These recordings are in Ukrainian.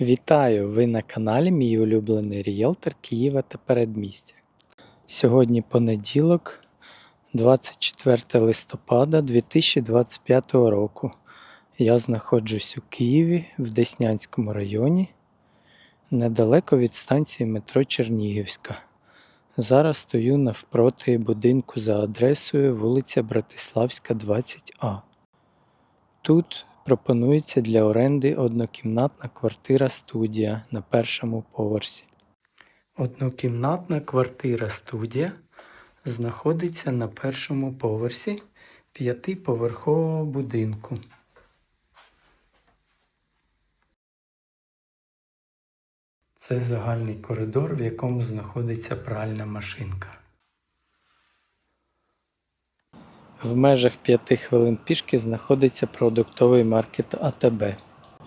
Вітаю! Ви на каналі Мій улюблений ріелтор Києва та передмістя. Сьогодні понеділок, 24 листопада 2025 року. Я знаходжусь у Києві в Деснянському районі, недалеко від станції метро Чернігівська. Зараз стою навпроти будинку за адресою вулиця Братиславська, 20А. Тут пропонується для оренди однокімнатна квартира студія на першому поверсі. Однокімнатна квартира студія знаходиться на першому поверсі п'ятиповерхового будинку. Це загальний коридор, в якому знаходиться пральна машинка. В межах 5 хвилин пішки знаходиться продуктовий маркет АТБ.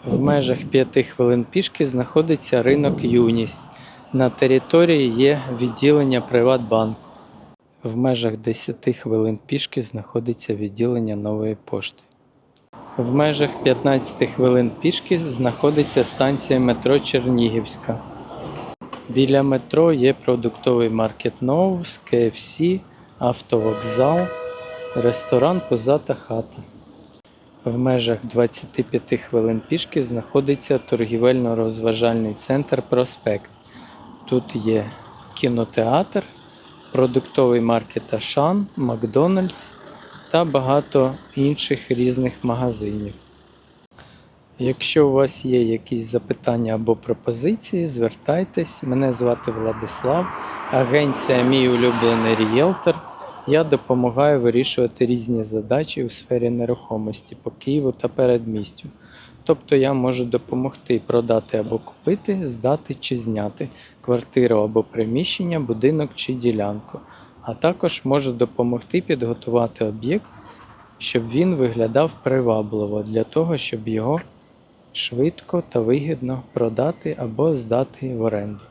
В межах 5 хвилин пішки знаходиться ринок Юність. На території є відділення Приватбанку. В межах 10 хвилин пішки знаходиться відділення нової пошти. В межах 15 хвилин пішки знаходиться станція метро Чернігівська. Біля метро є продуктовий маркет Новус, KFC, автовокзал, ресторан Позата хата. В межах 25 хвилин пішки знаходиться торгівельно-розважальний центр Проспект. Тут є кінотеатр, продуктовий маркет Ашан, Макдональдс та багато інших різних магазинів. Якщо у вас є якісь запитання або пропозиції, звертайтесь. Мене звати Владислав, агенція Мій улюблений ріелтор. Я допомагаю вирішувати різні задачі у сфері нерухомості по Києву та передмістю. Тобто я можу допомогти продати або купити, здати чи зняти квартиру або приміщення, будинок чи ділянку. А також можу допомогти підготувати об'єкт, щоб він виглядав привабливо для того, щоб його швидко та вигідно продати або здати в оренду.